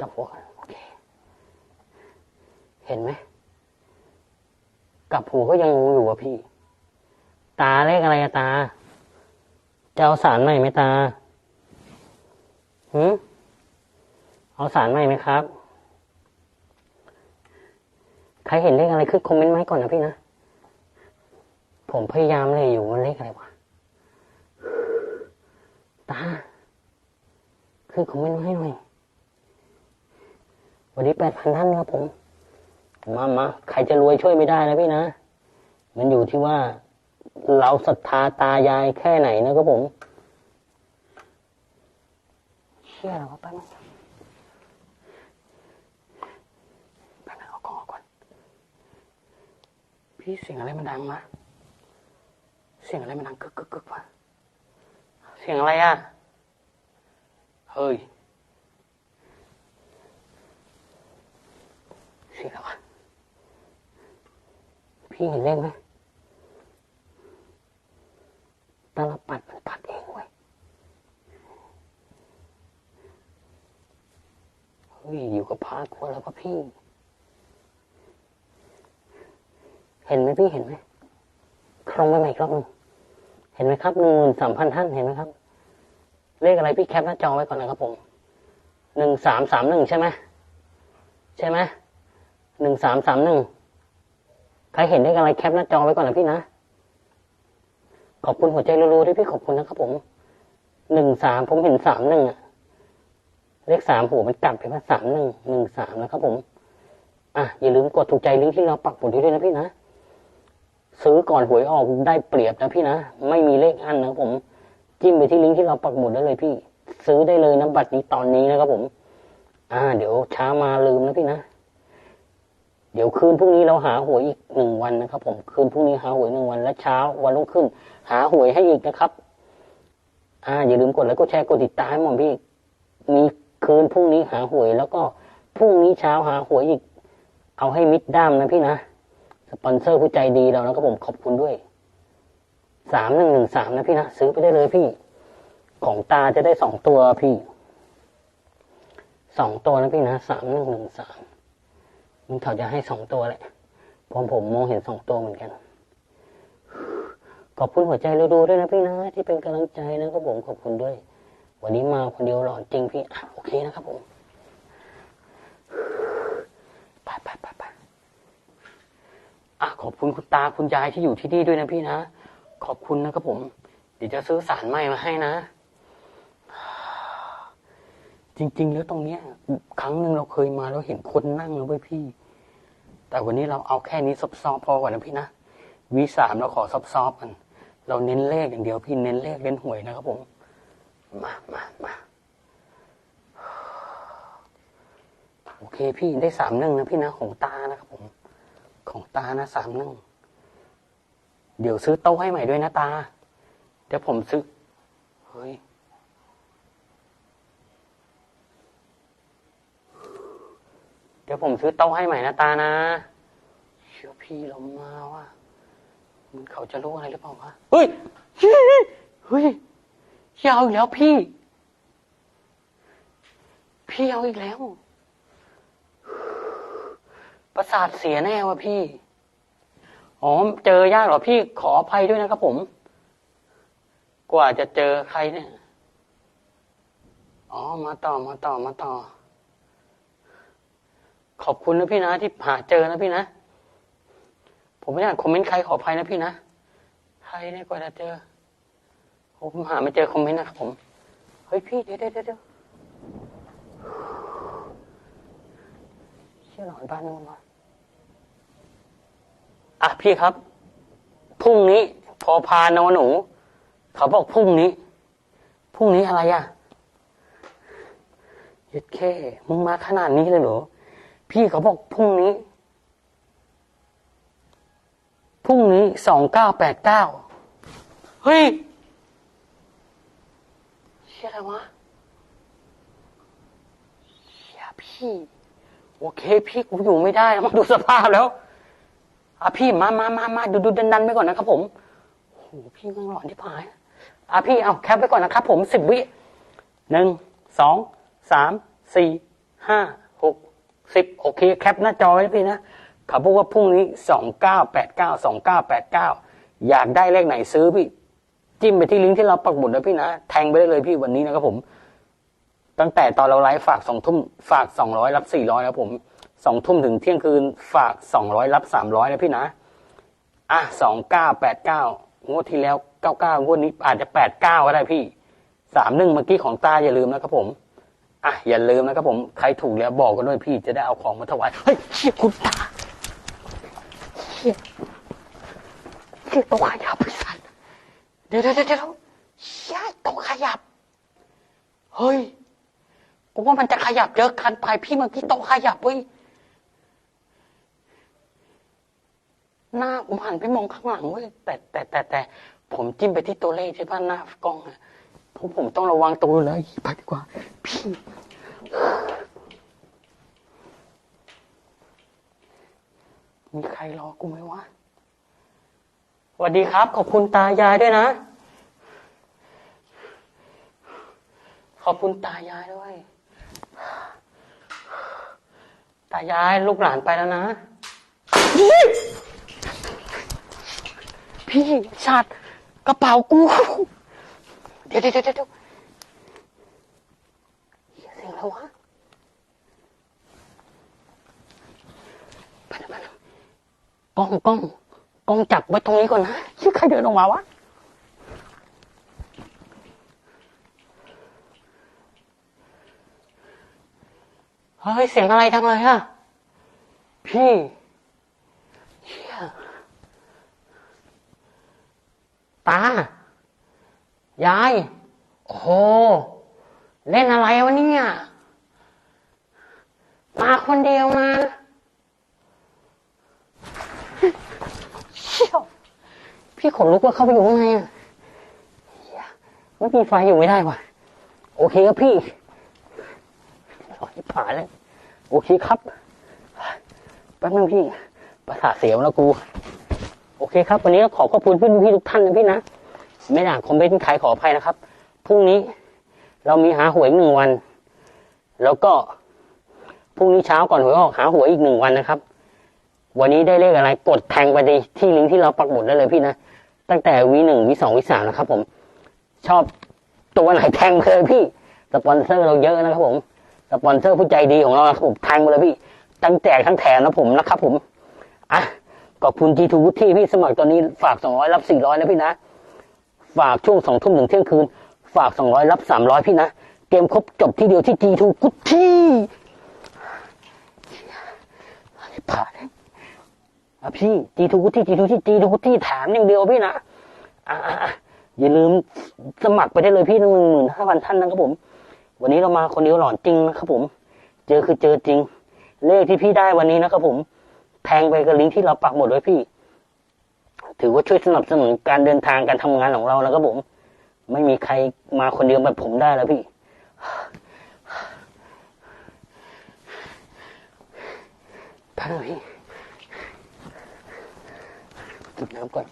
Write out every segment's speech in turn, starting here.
จับหัวก่อนโอเค เห็นไหมกับหัวก็ยังงงอยู่อะพี่ ตาเลขอะไรอะตา จะเอาสารใหม่ไหมตาหืมเอาสารใหม่ไหมครับ ใครเห็นเลขอะไรขึ้นคอมเมนต์มาให้ก่อนนะพี่นะ ผมพยายามเลยอยู่ว่าเลขอะไรวะ ตาขึ้นคอมเมนต์มาให้หน่อย วันนี้แปดพันท่านครับผม มามาใครจะรวยช่วยไม่ได้นะพี่นะ มันอยู่ที่ว่าเราศรัทธาตายายแค่ไหนนะครับผม เชื่อแล้วว่าแป๊บนึงแป๊บนึงเอากล้องออกก่อน พี่เสียงอะไรมันดังวะเสียงอะไรมันดังกึกกึกกึกวะเสียงอะไรอะ เฮ้ย เสียวพี่เห็นเลขไหมตาลปัดมันปัดเองเว้ยเฮ้ยอยู่กับพาควรแล้วปะพี่ เห็นไหมพี่เห็นไหมคลองไปใหม่อีกรอบหนึงเห็นไหมครับหนึ่งหมื่นสามพันท่านเห็นไหมครับ เลขอะไรพี่แคปหน้าจอไว้ก่อนนะครับผมหนึ่งสามสามหนึ่งใช่ไหมใช่ไหม หนึ่งสามสามหนึ่งใครเห็นเลขอะไรแคปหน้าจอไว้ก่อนนะพี่นะ ขอบคุณหัวใจรัวๆด้วยพี่ขอบคุณนะครับผมหนึ่งสามผมเห็นสามหนึ่งอะเลขสามหัวมันกลับไปว่าสามหนึ่งหนึ่งสามนะครับผม อะอย่าลืมกดถูกใจลิงก์ที่เราปักหมุดให้ด้วยนะพี่นะ ซื้อก่อนหวยออกได้เปรียบนะพี่นะ ไม่มีเลขอันนะครับผม จิ้มไปที่ลิงก์ที่เราปักหมุดได้เลยพี่ ซื้อได้เลยนะบัตรนี้ตอนนี้นะครับผม อ่า เดี๋ยวช้ามาลืมนะพี่นะ เดี๋ยวคืนพรุ่งนี้เราหาหวยอีกหนึ่งวันนะครับ ผมคืนพรุ่งนี้หาหวยหนึ่งวันและเช้าวันรุ่งขึ้น หาหวยให้อีกนะครับ อ่าอย่าลืมกดไลค์กดแชร์กดติดตามให้มอพี่ มีคืนพรุ่งนี้หาหวย แล้วก็พรุ่งนี้เช้าหาหวยอีก เอาให้มิดด้ามนะพี่นะสปอนเซอร์ผู้ใจดีเรานะครับผมขอบคุณด้วยสามหนึ่งหนึ่งสามนะพี่นะซื้อไปได้เลยพี่ ของตาจะได้สองตัวพี่สองตัวนะพี่นะสามหนึ่งหนึ่งสาม มันเขาจะให้สองตัวแหละพราะผมมองเห็นสองตัวเหมือนกัน ขอบคุณหัวใจเราดูด้วยนะพี่นะ ที่เป็นกำลังใจนะครับผมขอบคุณด้วย วันนี้มาคนเดียวหล่อจริงพี่อะโอเคนะครับผมไปไปไปไปอะขอบคุณคุณตาคุณยายที่อยู่ที่นี่ด้วยนะพี่นะ ขอบคุณนะครับผม เดี๋ยวจะซื้อสารใหม่มาให้นะ จริง ๆ แล้วตรงเนี้ย ครั้งหนึ่งเราเคยมาแล้วเห็นคนนั่งแล้วเว้ยพี่ แต่วันนี้เราเอาแค่นี้ซอบๆพอก่อนนะพี่นะวีสามเราขอซอบๆกันเราเน้นเลขอย่างเดียวพี่เน้นเลขเน้นหวยนะครับผมมามามาโอเคพี่ได้สามหนึ่งนะพี่นะของตานะครับผม ของตานะสามหนึ่งเดี๋ยวซื้อโต๊ะให้ใหม่ด้วยนะตา เดี๋ยวผมซื้อ เฮ้ย ดี๋ยวผมซื้อโต๊ะให้ใหม่นะตานะเชื่อพี่เรามาว่ามันเขาจะรู้อะไรหรือเปล่าวะเฮ้ยเฮ้ยเฮ้ยพี่เอาอีกแล้วพี่ พี่เอาอีกแล้ว ประสาทเสียแน่วะพี่ อ๋อ เจอยากเหรอพี่ขออภัยด้วยนะครับผม กว่าจะเจอใครเนี่ย อ๋อ มาต่อมาต่อมาต่อ ขอบคุณนะพี่นะที่หาเจอนะพี่นะ ผมไม่ได้อ่านคอมเมนต์ใครขออภัยนะพี่นะใครเนี่ยกว่าจะเจอผมหาไม่เจอคอมเมนต์นะครับผมเฮ้ยพี่เดี๋ยวเดี๋ยวเดี๋ยวเชื่อหลอนบ้านนู้นวะอะพี่ครับพรุ่งนี้ พอพานอหนู เขาบอกพรุ่งนี้พรุ่งนี้อะไรอะย็ดแค่มึงมาขนาดนี้เลยเหรอ พี่เขาบอกพรุ่งนี้ พรุ่งนี้สองเก้าแปดเก้าเฮ้ยเชี่ยอะไรวะเชี่ยพี่ โอเค พี่กูอยู่ไม่ได้แล้วมาดูสภาพแล้วอะพี่มามามามาดูดูดันดันไปก่อนนะครับผมโอ้โหพี่งังหลอนที่ผายอะพี่เอาแคปไปก่อนนะครับผมสิบวิหนึ่งสองสามสี่ห้า สิบโอเคแคปหน้าจอไว้พี่นะเขาพูดว่าพรุ่งนี้สองเก้าแปดเก้าสองเก้าแปดเก้าอยากได้เลขไหนซื้อพี่ จิ้มไปที่ลิงก์ที่เราปักหมุดนะพี่นะ แทงไปได้เลยพี่วันนี้นะครับผม ตั้งแต่ตอนเราไลฟ์ฝากสองทุ่มฝากสองร้อยรับสี่ร้อยนะผมสองทุ่มถึงเที่ยงคืนฝากสองร้อยรับสามร้อยนะพี่นะ อะสองเก้าแปดเก้างวดที่แล้วเก้าเก้างวดนี้อาจจะแปดเก้าก็ได้พี่สามหนึ่งเมื่อกี้ของตาอย่าลืมนะครับผม อะอย่าลืมนะครับผม ใครถูกแล้วบอกกันด้วยพี่จะได้เอาของมาถวาย เฮ้ยเชี่ยคุณตาเชี่ยเชี่ยตะขยับไปสันเดี๋ยวเดี๋ยวเดี๋ยวเชี่ยโตะขยับ เฮ้ยกูว่ามันจะขยับเยอะคันไปพี่เมื่อกี้โตะขยับเว้ยหน้าผมหันไปมองข้างหลังเว้ยแต่แต่แต่แต่ผมจิ้มไปที่ตัวเลขใช่ป่ะหน้ากล้องอะ ผมผมต้องระวังตัวเลยไปดีกว่า พี่มีใครรอกูไหมวะสวัสดีครับ ขอบคุณตายายด้วยนะ ขอบคุณตายายด้วย ตายายลูกหลานไปแล้วนะ พี่ชาดกระเป๋ากู เดี๋ยวเดี๋ยวเดี๋ยวเดี๋ยวเสียงอะไรวะไปนะไปนะกล้องกล้องกล้องจับไว้ตรงนี้ก่อนนะชื่อใครเดินออกมาวะเฮ้ยเสียงอะไรจังเลยอะพี่เชี่ยตา ยาย โอ้โห เล่นอะไรวะเนี่ยมาคนเดียวนะเชี่ยวพี่ขนลุกว่าเข้าไปอยู่ข้างในอะไม่มีไฟอยู่ไม่ได้ว่ะ โอเคครับพี่ร้อยผ่านเลยโอเคครับแป๊บนึงพี่ประสาทเสียวแล้วกู โอเคครับ วันนี้ก็ขอขอบคุณพี่พี่ทุกท่านนะพี่นะ ไม่ได้อ่านคอมเมนต์ใครขออภัยนะครับ พรุ่งนี้เรามีหาหวยหนึ่งวัน แล้วก็พรุ่งนี้เช้าก่อนหวยออกหาหวยอีกหนึ่งวันนะครับ วันนี้ได้เลขอะไรกดแทงไปที่ที่ลิงก์ที่เราปักหมุดได้เลยพี่นะ ตั้งแต่วีหนึ่งวีสองวีสามนะครับ ผม ชอบตัวไหนแทงเลยพี่ สปอนเซอร์เราเยอะนะครับ ผม สปอนเซอร์ผู้ใจดีของเรานะครับผมแทงไปเลยพี่ ตั้งแจกทั้งแถมนะผมนะครับ ผม อะขอบคุณจีทูวุฒิพี่สมัครตอนนี้ฝากสองร้อยรับสี่ร้อยนะพี่นะ ฝากช่วงสองทุ่มถึงเที่ยงคืน ฝากสองร้อยรับสามร้อยพี่นะ เกมครบจบที่เดียวที่จีทูกุฏิผ่านอะพี่จีทูกุฏิจีทูที่จีทูกุฏิแถมอย่างเดียวพี่นะอะอะอะอย่าลืมสมัครไปได้เลยพี่หนึ่งหมื่นห้าพันท่านนะครับผม วันนี้เรามาคนเดียวหลอนจริงนะครับผม เจอคือเจอจริง เลขที่พี่ได้วันนี้นะครับผม แทงไปกับลิงก์ที่เราปักหมดไว้พี่ ถือว่าช่วยสนับสนุนการเดินทางการทำงานของเราแล้วครับผม ไม่มีใครมาคนเดียวแบบผมได้แล้วพี่พักหน่อยพี่จิบน้ำก่อน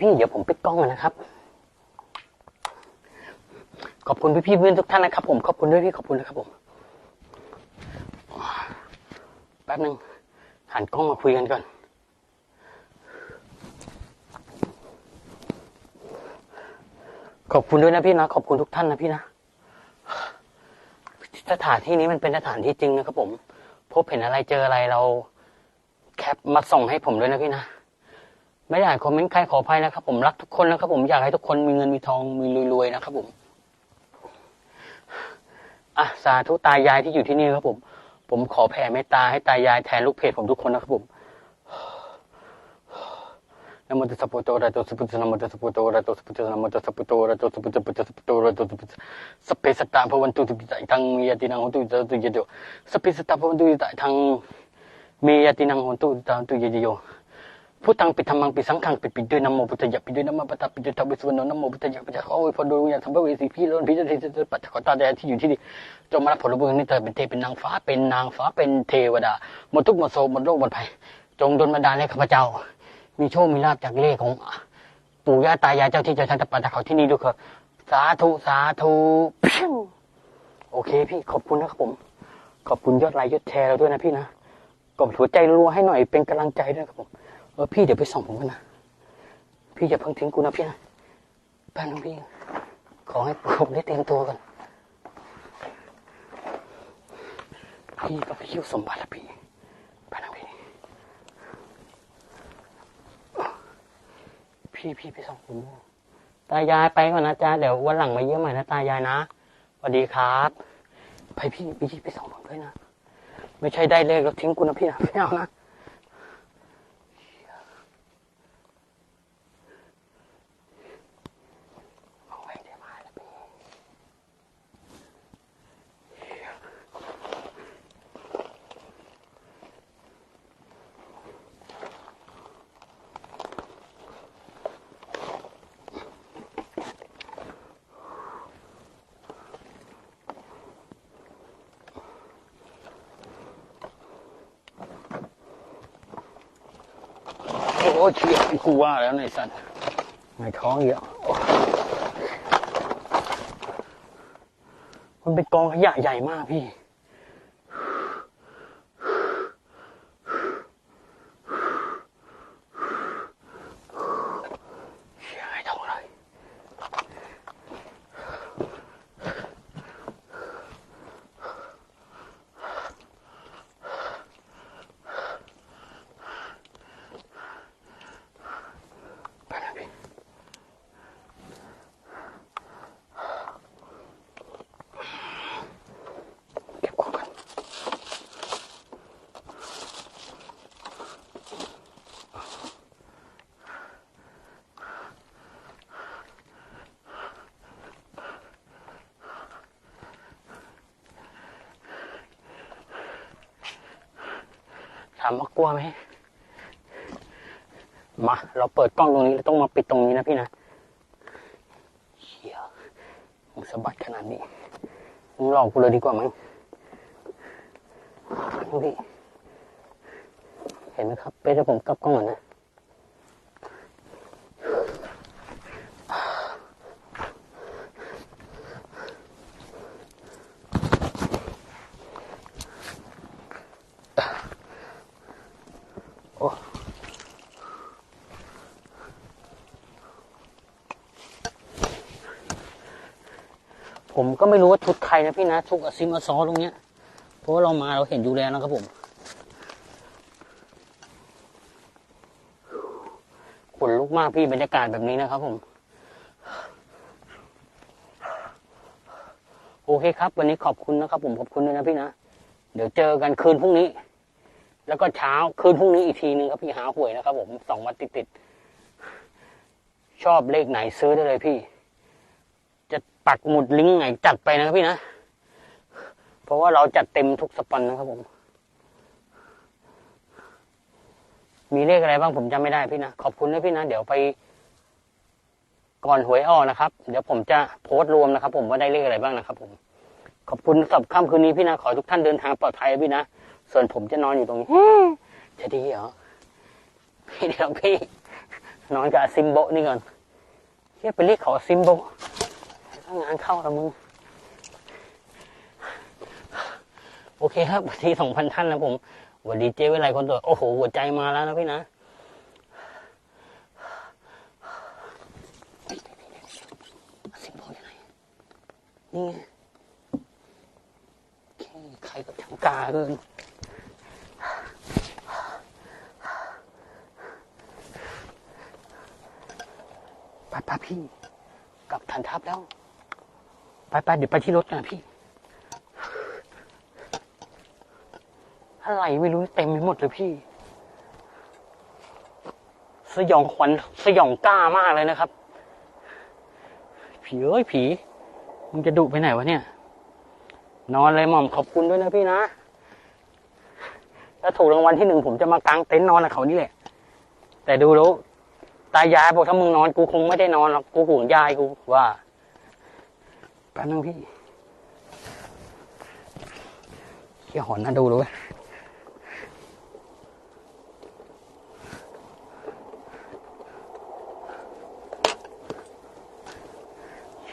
พี่ เดี๋ยวผมปิดกล้องก่อนนะครับ ขอบคุณพี่พี่เพื่อนทุกท่านนะครับ ผมขอบคุณด้วยพี่ขอบคุณนะครับผมแป๊บหนึ่งหันกล้องมาคุยกันก่อนขอบคุณด้วยนะพี่นะขอบคุณทุกท่านนะพี่นะสถานที่นี้มันเป็นสถานที่จริงนะครับผม พบเห็นอะไรเจออะไรเรา แคปมาส่งให้ผมด้วยนะพี่นะ ไม่ได้คอมเมนต์ใครขออภัยนะครับผมรักทุกคนนะครับผมอยากให้ทุกคนมีเงินมีทองมีรวยๆนะครับผมอะสาธุตายายที่อยู่ที่นี่ครับผม ผมขอแผ่เมตตาให้ตายายแทนลูกเพจผมทุกคนนะครับผมนะโมตัสสะพุทโธระโตสัพพุทธนะโมตัสสะพุทโธระโตสัพพุทธนะโมตัสสะพุทโธระโตสัพพุทธพุทธสัพพุทโธระโตสัพพุทธสัพเพสัตตาภวันตุติปิตะทังมียตินังโหตุตะตุยะโยสัพเพสัตตาภวันตุติตะทังมียตินังโหตุตะตุยะโย พุทธังปิดธรรมังปิดสังฆังปิดปิดด้วยนโมพุทธยะปิดด้วยนโมปัตตาปิดด้วยทวิสุวรรณนโมพุทธยะปิดโอ้ยพอดูอย่างทำพระเวสีพี่ล้นพี่จะที่ปัจจขอตาแดที่อยู่ที่นี่จงมารับผลบุญนี้เธอเป็นเทพเป็นนางฟ้าเป็นนางฟ้าเป็นเทวดาหมดทุกข์หมดโศกหมดโรคหมดภัยจงดลบันดาลให้ข้าพเจ้า มีโชคมีลาภจากเลขของปู่ย่าตายายเจ้าที่เจ้าทางตะปันตะเขาที่นี่ด้วยเถอะสาธุสาธุโอเคพี่ขอบคุณนะครับผม ขอบคุณยอดไลค์ยอดแชร์เราด้วยนะพี่นะกดหัวใจรัวให้หน่อยเป็นกำลังใจด้วยครับผม เออพี่เดี๋ยวไปส่องผมกันนะ พี่อย่าเพิ่งทิ้งกูนะพี่นะแป๊บนึงพี่ ขอให้ผมได้เตรียมตัวกันพี่ก็ไปคิวสมบัติละพี่แป๊บนึงพี่ พี่พี่ไปส่งผมตายายไปก่อนนะจ๊ะเดี๋ยววันหลังมาเยี่ยมใหม่นะตายายนะสวัสดีครับ ไปพี่พี่ไปส่งผมด้วยนะ ไม่ใช่ได้เลขแล้วทิ้งกูนะพี่นะไม่เอานะเอาไว้ได้มาแล้วพี่โอ้เชี่ยกูว่าแล้วในสัตว์ในท้องเยอะโอ้มันเป็นกองขยะใหญ่มากพี่ เชี่ยให้ท้องเลย ไปนะพี่เก็บของกัน ถามว่ากลัวไหมมา เราเปิดกล้องตรงนี้ต้องมาปิดตรงนี้นะพี่นะเชี่ยมึงสะบัดขนาดนี้มึงหลอกกูเลยดีกว่ามั้งพี่เห็นไหมครับเดี๋ยวผมกลับกล้องก่อนนะ ก็ไม่รู้ว่าชุดใครนะพี่นะชุดอซิมอซอตรงเนี้ยเพราะว่าเรามาเราเห็นอยู่แล้วนะครับผมขนลุกมากพี่บรรยากาศแบบนี้นะครับผม โอเคครับ วันนี้ขอบคุณนะครับ ผมขอบคุณด้วยนะพี่นะ เดี๋ยวเจอกันคืนพรุ่งนี้ แล้วก็เช้าคืนพรุ่งนี้อีกทีนึงครับพี่หาหวยนะครับผมสองวันติดติดๆชอบเลขไหนซื้อได้เลยพี่ ปักหมุดลิงก์ไหนจัดไปนะครับพี่นะ เพราะว่าเราจัดเต็มทุกสปอนนะครับผม มีเลขอะไรบ้างผมจำไม่ได้พี่นะ ขอบคุณนะพี่นะ เดี๋ยวไป ก่อนหวยออกนะครับ เดี๋ยวผมจะโพสต์รวมนะครับ ผมว่าได้เลขอะไรบ้างนะครับ ผม ขอบคุณสำหรับค่ำคืนนี้พี่นะ ขอทุกท่านเดินทางปลอดภัยพี่นะ ส่วนผมจะนอนอยู่ตรงนี้จะดีเหรอพี่เดี๋ยวพี่ นอนกับซิมโบนี่ก่อนเฮียไปเรียกขอซิมโบ งานเข้าแล้วมึง โอเคครับวันที่สองพันท่านนะผมสวัสดีเจ้เวไลคนตัวโอ้โห หัวใจมาแล้วนะพี่นะซิมโบอยู่ไหนนี่ไงโอเคใครก็ช่างกล้าเกินไปไปพี่ กลับฐานทัพแล้ว ไปไปเดี๋ยวไปที่รถกันะพี่ อะไรไม่รู้เต็มไปหมดเลยพี่ สยองขวัญสยองกล้ามากเลยนะครับ ผีเอ้ยผี มึงจะดุไปไหนวะเนี่ย นอนเลยหม่อมขอบคุณด้วยนะพี่นะ ถ้าถูกรางวัลที่หนึ่งผมจะมากางเต็นท์นอนกับเขานี่แหละ แต่ดูรู้ตายายบอกถ้ามึงนอนกูคงไม่ได้นอนหรอกกูห่วงยายกูว่า แป๊บนึงพี่เขี่ยหอนนะดูรู้เว้ย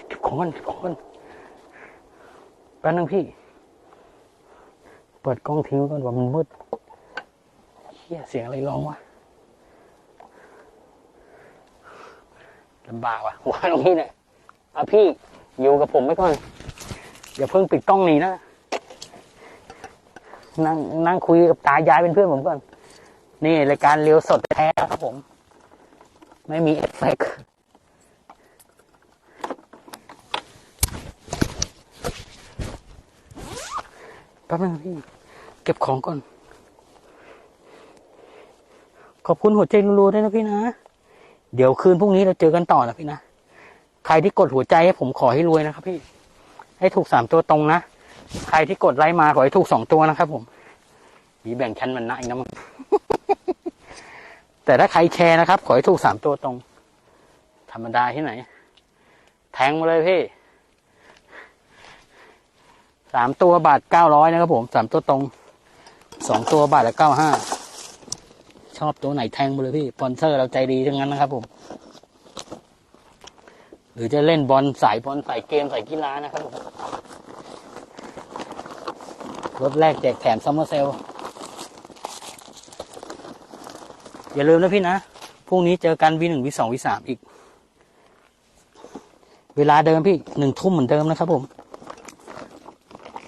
เก็บของก่อนเก็บของก่อนแป๊บนึงพี่ เปิดกล้องทิ้งไว้ก่อนว่ามันมืดเฮียเสียงอะไรร้องวะลำบากว่ะหัวตรงนี้เนี่ยเอาพี่ อยู่กับผมไว้ก่อนอย่าเพิ่งปิดกล้องหนีนะนั่งนั่งคุยกับตายายเป็นเพื่อนผมก่อน นี่รายการเรียวสดแท้ครับผม ไม่มีเอฟเฟกต์แป๊บนึงพี่ เก็บของก่อน ขอบคุณหัวใจรัวๆด้วยนะพี่นะ เดี๋ยวคืนพรุ่งนี้เราเจอกันต่อนะพี่นะ ใครที่กดหัวใจให้ผมขอให้รวยนะครับ พี่ ให้ถูกสามตัวตรงนะ ใครที่กดไลค์มาขอให้ถูกสองตัวนะครับ ผมมีแบ่งชั้นมันนะอีกนะมึงแต่ถ้าใครแชร์นะครับ ขอให้ถูกสามตัวตรง ธรรมดาที่ไหน แทงมาเลยพี่สามตัวบาทเก้าร้อยนะครับ ผมสามตัวตรงสองตัวบาทละเก้าห้าชอบตัวไหนแทงมาเลยพี่สปอนเซอร์เราใจดีทั้งนั้นนะครับผม รือจะเล่นบอลสายบอลสายเกมสายกีฬานะครับรถแรกแจกแถมซัมเมอร์เซลอย่าลืมนะพี่นะ พรุ่งนี้เจอกันวีหนึ่งวีสองวีสามอีก เวลาเดิมพี่หนึ่งทุ่มเหมือนเดิมนะครับผม